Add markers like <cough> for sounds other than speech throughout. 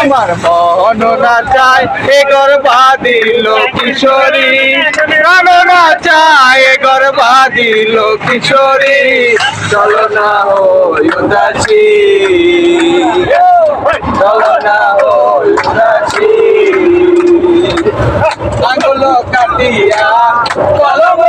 আমার মন না চায়, এ গর্ভা দিল কিশোরী প্রাণ না চায়, এ গর্ভা দিল কিশোরী চলো না ওই উদাসী। চলো না ওই উদাসী। আঙুল কাটিয়া কলম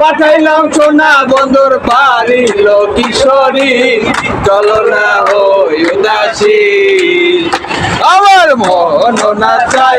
পাঠাইলাম সোনা বন্দর পারিল কিশোরী চলো না হই উদাসী আমার মন না চাই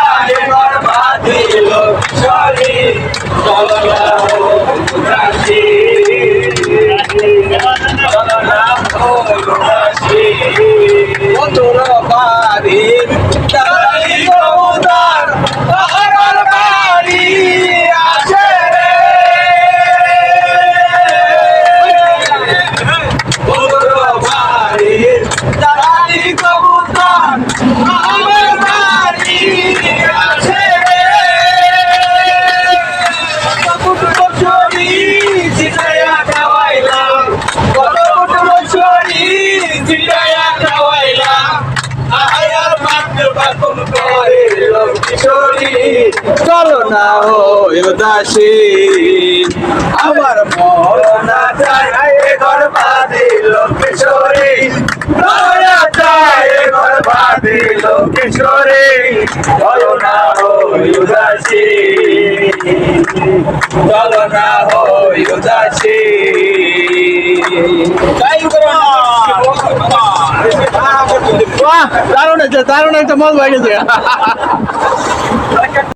Yeah. কিশোরী চলো না হই উদাসী। আমার মন না চায় ঘর বাঁধিল কিশোরী। দয়া চায় ঘর বাঁধিল কিশোরী। চলো না হই উদাসী। চলো না হই উদাসী। <laughs> বাহ দারুণ হয়েছে দারুণ হয়েছে মন হয়ে